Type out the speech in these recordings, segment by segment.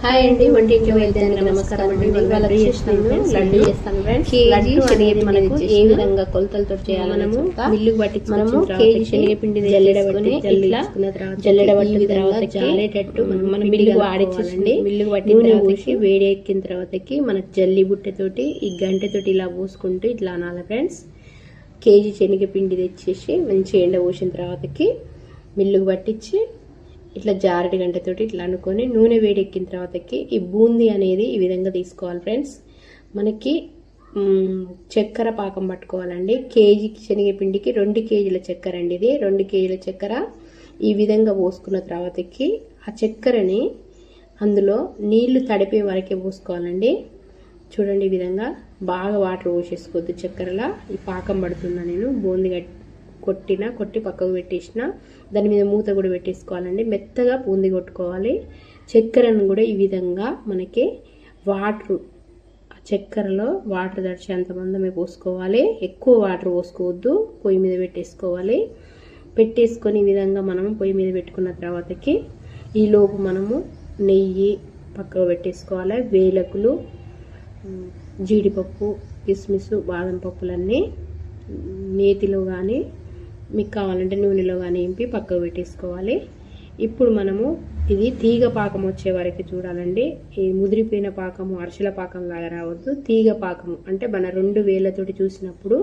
Hi అండి వంటింటి వైద్యానికి నమస్కారం అండి. ఇవాళ వచ్చేసి నేను లడ్డు చేస్తాను ఫ్రెండ్స్ లడ్డు అనేది మనకు ఏ విధంగా కొలతలతో చేయాలి మనము మిల్లుకు పట్టి మనము కేజీ శనగపిండి జల్లెడ పట్టి ఇట్లా జల్లెడ పట్టిన తర్వాత జాలేటట్టు మనం మిల్లుకు ఆడిచ్చేసండి మిల్లుకు పట్టిన తర్వాతకి వేడి ఎక్కిన తర్వాతకి మనకు జల్లి బుట్టతోటి ఈ గంటతోటి ఇలా పోసుకుంటూ ఇట్లా అనాలి ఫ్రెండ్స్. కేజీ శనగపిండి తెచ్చేసి మంచిగా ఎండ పోసిన తర్వాతకి మిల్లుకు పట్టించి ఇట్లా జారడి గంటతోటి ఇట్లా అనుకొని నూనె వేడెక్కిన తర్వాతకి ఈ బూందీ అనేది ఈ విధంగా తీసుకోవాలి ఫ్రెండ్స్. మనకి చక్కెర పాకం పట్టుకోవాలండి. కేజీ శనగపిండికి రెండు కేజీల చక్కెర అండి ఇది. రెండు కేజీల చక్కెర ఈ విధంగా పోసుకున్న తర్వాతకి ఆ చక్కెరని అందులో నీళ్ళు తడిపే వరకే పోసుకోవాలండి. చూడండి ఈ విధంగా బాగా వాటర్ పోసేసుకోవద్దు చక్కెరలా. ఈ పాకం పడుతున్నా నేను? బూంది గట్ కొట్టిన కొట్టి పక్కకు పెట్టేసిన దాని మీద మూత కూడా పెట్టేసుకోవాలండి. మెత్తగా బూంది కొట్టుకోవాలి. చక్కెరను కూడా ఈ విధంగా మనకి వాటర్ చక్కెరలో వాటర్ దడిచేంత మందమే పోసుకోవాలి. ఎక్కువ వాటర్ పోసుకోవద్దు. పొయ్యి మీద పెట్టేసుకోవాలి. పెట్టేసుకొని ఈ విధంగా మనం పొయ్యి మీద పెట్టుకున్న తర్వాతకి ఈలోపు మనము నెయ్యి పక్కకు పెట్టేసుకోవాలి. వేలకులు జీడిపప్పు కిస్మిస్ బాదం పప్పులన్నీ నేతిలో కానీ మీకు కావాలంటే నూనెలో కానీ ఇంపి పక్కకు పెట్టేసుకోవాలి. ఇప్పుడు మనము ఇది తీగ పాకం వచ్చే వరకు చూడాలండి. ఈ ముదిరిపోయిన పాకము అరసల పాకం లాగా రావద్దు. తీగ పాకము అంటే మన రెండు వేలతోటి చూసినప్పుడు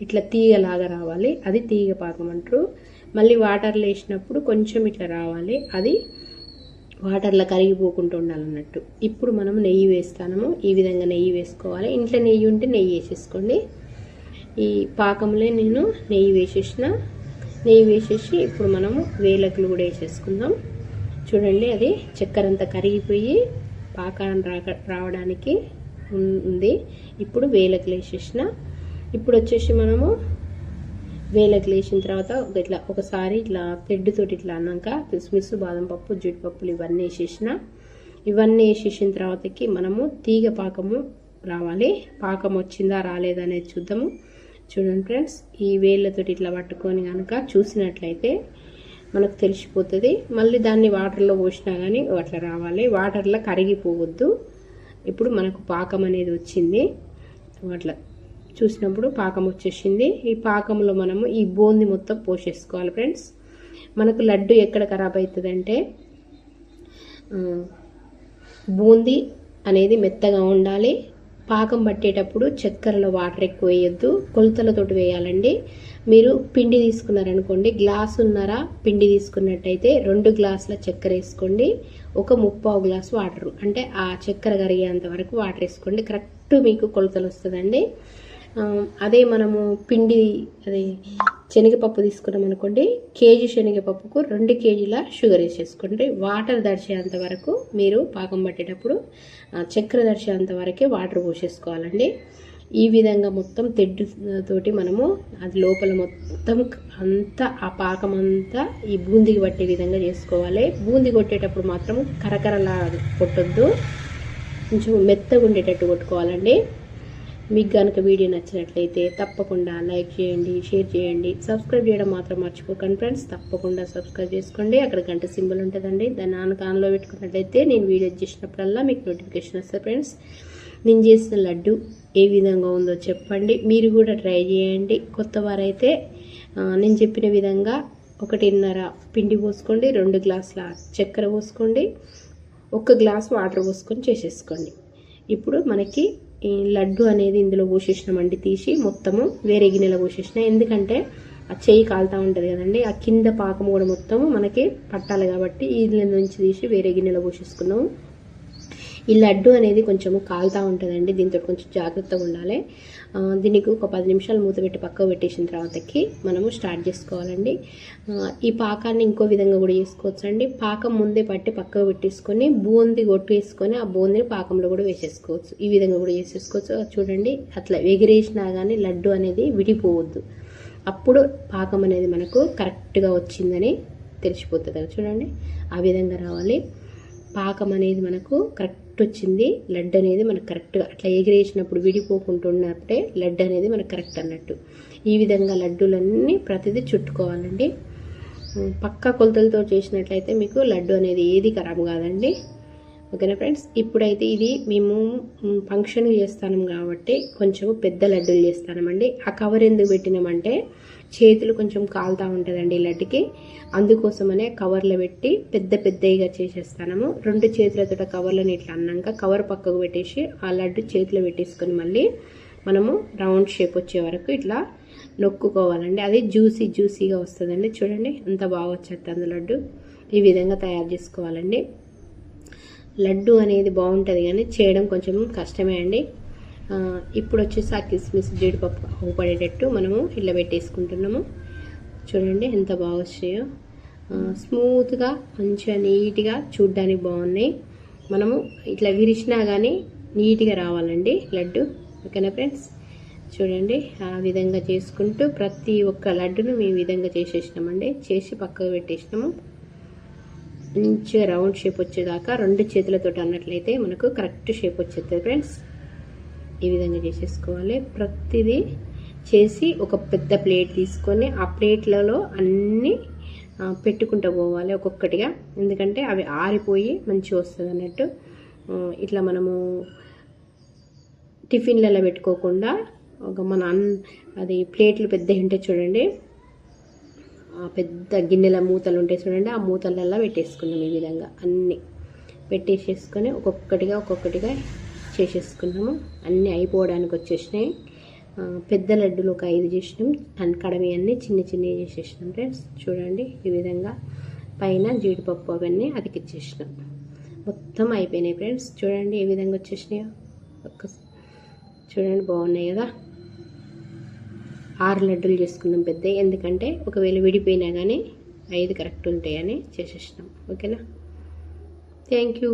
ఇట్లా తీగలాగా రావాలి. అది తీగ పాకం అంటారు. మళ్ళీ వాటర్లో వేసినప్పుడు కొంచెం ఇట్లా రావాలి. అది వాటర్లో కరిగిపోకుండా ఉండాలన్నట్టు. ఇప్పుడు మనం నెయ్యి వేస్తాము ఈ విధంగా నెయ్యి వేసుకోవాలి. ఇంట్లో నెయ్యి ఉంటే నెయ్యి వేసేసుకోండి. ఈ పాకంలో నేను నెయ్యి వేసేసిన. నెయ్యి వేసేసి ఇప్పుడు మనము వేలకులు కూడా వేసేసుకుందాం. చూడండి అది చక్కెర అంతా కరిగిపోయి పాకారం రావడానికి ఉంది. ఇప్పుడు వేలకులు వేసేసిన. ఇప్పుడు వచ్చేసి మనము వేలకులు వేసిన తర్వాత ఇట్లా ఒకసారి ఇట్లా తెడ్డుతోటి ఇట్లా అన్నాక కిస్మిస్ బాదం పప్పు జీడిపప్పులు ఇవన్నీ వేసేసిన. ఇవన్నీ వేసేసిన తర్వాతకి మనము తీగ పాకము రావాలి. పాకం వచ్చిందా రాలేదా అనేది చూద్దాము. చూడండి ఫ్రెండ్స్ ఈ వేళ్ళతోటి ఇట్లా పట్టుకొని కనుక చూసినట్లయితే మనకు తెలిసిపోతుంది. మళ్ళీ దాన్ని వాటర్లో పోసినా కానీ అట్లా రావాలి. వాటర్లో కరిగిపోవద్దు. ఇప్పుడు మనకు పాకం అనేది వచ్చింది. అట్లా చూసినప్పుడు పాకం వచ్చేసింది. ఈ పాకంలో మనము ఈ బోంది మొత్తం పోసేసుకోవాలి ఫ్రెండ్స్. మనకు లడ్డు ఎక్కడ ఖరాబ్ అవుతుందంటే ఆ, బూందీ అనేది మెత్తగా ఉండాలి. పాకం పట్టేటప్పుడు చక్కెరలో వాటర్ ఎక్కువ వేయొద్దు. కొలతలతోటి వేయాలండి. మీరు పిండి తీసుకున్నారనుకోండి గ్లాస్ ఉన్నారా పిండి తీసుకున్నట్టయితే రెండు గ్లాసుల చక్కెర వేసుకోండి. ఒక ముప్పావు గ్లాస్ వాటర్. అంటే ఆ చక్కెర కరిగేంత వరకు వాటర్ వేసుకోండి. కరెక్ట్ మీకు కొలతలు వస్తుందండి. అదే మనము పిండి అదే శనగపప్పు తీసుకున్నాం అనుకోండి కేజీ శనగపప్పుకు రెండు కేజీల షుగర్ వేసేసుకోండి వాటర్ దడిచేంత వరకు మీరు పాకం పట్టేటప్పుడు చక్కెర దడిచేంత వరకే వాటర్ పోసేసుకోవాలండి. ఈ విధంగా మొత్తం తెడ్డు తోటి మనము అది లోపల మొత్తం అంతా ఆ పాకం అంతా ఈ బూందికి పట్టే విధంగా చేసుకోవాలి. బూంది కొట్టేటప్పుడు మాత్రం కరకరలా కొట్టొద్దు. కొంచెం మెత్తగా ఉండేటట్టు కొట్టుకోవాలండి. మీకు కనుక వీడియో నచ్చినట్లయితే తప్పకుండా లైక్ చేయండి షేర్ చేయండి. సబ్స్క్రైబ్ చేయడం మాత్రం మర్చిపోకండి ఫ్రెండ్స్. తప్పకుండా సబ్స్క్రైబ్ చేసుకోండి. అక్కడ గంట సింబల్ ఉంటుందండి. దాన్ని ఆన్ ఆన్లో పెట్టుకున్నట్లయితే నేను వీడియో చేసినప్పుడల్లా మీకు నోటిఫికేషన్ వస్తుంది ఫ్రెండ్స్. నేను చేసిన లడ్డు ఏ విధంగా ఉందో చెప్పండి. మీరు కూడా ట్రై చేయండి. కొత్త వారైతే నేను చెప్పిన విధంగా ఒకటిన్నర పిండి పోసుకోండి రెండు గ్లాసుల చక్కెర పోసుకోండి ఒక గ్లాస్ వాటర్ పోసుకొని చేసేసుకోండి. ఇప్పుడు మనకి లడ్డు అనేది ఇందులో పోసేసినామండి తీసి మొత్తము వేరే గిన్నెలో పోసేసిన ఎందుకంటే ఆ చెయ్యి కాలుతా ఉంటుంది కదండి ఆ కింద పాకం కూడా మొత్తము మనకి పట్టాలి కాబట్టి ఈ నుంచి తీసి వేరే గిన్నెలో పోసేసుకున్నాము ఈ లడ్డు అనేది కొంచెము కాలుతా ఉంటుందండి దీంతో కొంచెం జాగ్రత్తగా ఉండాలి. దీనికి ఒక పది నిమిషాలు మూత పెట్టి పక్కకు పెట్టేసిన తర్వాతకి మనము స్టార్ట్ చేసుకోవాలండి. ఈ పాకాన్ని ఇంకో విధంగా కూడా చేసుకోవచ్చు అండి పాకం ముందే పట్టి పక్కకు పెట్టేసుకొని బూంది కొట్టేసుకొని ఆ బూందిని పాకంలో కూడా వేసేసుకోవచ్చు. ఈ విధంగా కూడా చేసేసుకోవచ్చు. చూడండి అట్లా ఎగిరేసినా కానీ లడ్డు అనేది విడిపోవద్దు. అప్పుడు పాకం అనేది మనకు కరెక్ట్గా వచ్చిందని తెలిసిపోతుంది చూడండి. ఆ విధంగా రావాలి. పాకం అనేది మనకు కరెక్ట్ వచ్చింది లడ్డు అనేది మనకు కరెక్ట్గా అట్లా ఎగిరేసినప్పుడు విడిపోకుండా ఉన్నప్పుడే లడ్డు అనేది మనకు కరెక్ట్ అన్నట్టు. ఈ విధంగా లడ్డూలన్నీ ప్రతిదీ చుట్టుకోవాలండి. పక్క పక్కా కొలతలతో చేసినట్లయితే మీకు లడ్డు అనేది ఏది ఖరాబ్ కాదండి. ఓకేనా ఫ్రెండ్స్? ఇప్పుడైతే ఇది మేము ఫంక్షన్ చేస్తాం కాబట్టి కొంచెం పెద్ద లడ్డూలు చేస్తామండి ఆ కవర్ ఎందుకు పెట్టినామంటే చేతులు కొంచెం కాలుతూ ఉంటుందండి లడ్డుకి. అందుకోసమనే కవర్లో పెట్టి పెద్ద పెద్దగా చేసేస్తాము రెండు చేతులతో కవర్లను ఇట్లా అన్నాక కవర్ పక్కకు పెట్టేసి ఆ లడ్డు చేతిలో పెట్టేసుకొని మళ్ళీ మనము రౌండ్ షేప్ వచ్చే వరకు ఇట్లా నొక్కుకోవాలండి. అది జ్యూసీ జ్యూసీగా వస్తుందండి. చూడండి ఎంత బాగా వచ్చేస్తుంది లడ్డు. ఈ విధంగా తయారు చేసుకోవాలండి. లడ్డు అనేది బాగుంటుంది కానీ చేయడం కొంచెం కష్టమే అండి. ఇప్పుడు వచ్చేసి ఆ కిస్మిస్ జీడిపప్పు ఊపడేటట్టు మనము ఇట్లా పెట్టేసుకుంటున్నాము. చూడండి ఎంత బాగా వచ్చాయో. స్మూత్గా మంచిగా నీట్గా చూడ్డానికి బాగున్నాయి. మనము ఇట్లా విరిచినా కానీ నీట్గా రావాలండి లడ్డు. ఓకేనా ఫ్రెండ్స్? చూడండి ఆ విధంగా చేసుకుంటూ ప్రతి ఒక్క లడ్డును మేము విధంగా చేసేసినామండి. చేసి పక్కకు పెట్టేసినాము. మంచిగా రౌండ్ షేప్ వచ్చేదాకా రెండు చేతులతో అన్నట్లయితే మనకు కరెక్ట్ షేప్ వచ్చేస్తుంది ఫ్రెండ్స్. ఈ విధంగా చేసేసుకోవాలి. ప్రతిదీ చేసి ఒక పెద్ద ప్లేట్ తీసుకొని ఆ ప్లేట్లలో అన్నీ పెట్టుకుంటూ పోవాలి ఒక్కొక్కటిగా. ఎందుకంటే అవి ఆరిపోయి మంచిగా వస్తుంది అన్నట్టు. ఇట్లా మనము టిఫిన్లలో పెట్టుకోకుండా ఒక మన అన్ అది ప్లేట్లు పెద్ద ఉంటే చూడండి. పెద్ద గిన్నెల మూతలు ఉంటాయి చూడండి ఆ మూతలల్లో పెట్టేసుకున్నాం ఈ విధంగా అన్నీ. పెట్టేసేసుకొని ఒక్కొక్కటిగా ఒక్కొక్కటిగా చేసేసుకున్నాము. అన్నీ అయిపోవడానికి వచ్చేసినాయి. పెద్ద లడ్డులు ఒక ఐదు చేసినాం. అండ్ కడమి అన్నీ చిన్న చిన్నవి చేసేసినాం ఫ్రెండ్స్. చూడండి ఈ విధంగా పైన జీడిపప్పు అవన్నీ అతికిచ్చేసినాం. మొత్తం అయిపోయినాయి ఫ్రెండ్స్. చూడండి ఏ విధంగా వచ్చేసినాయో. ఒక్క చూడండి బాగున్నాయి కదా. ఆరు లడ్డూలు చేసుకున్నాం పెద్ద ఎందుకంటే ఒకవేళ విడిపోయినా కానీ ఐదు కరెక్ట్ ఉంటాయని చేసేసినాం. ఓకేనా? Thank you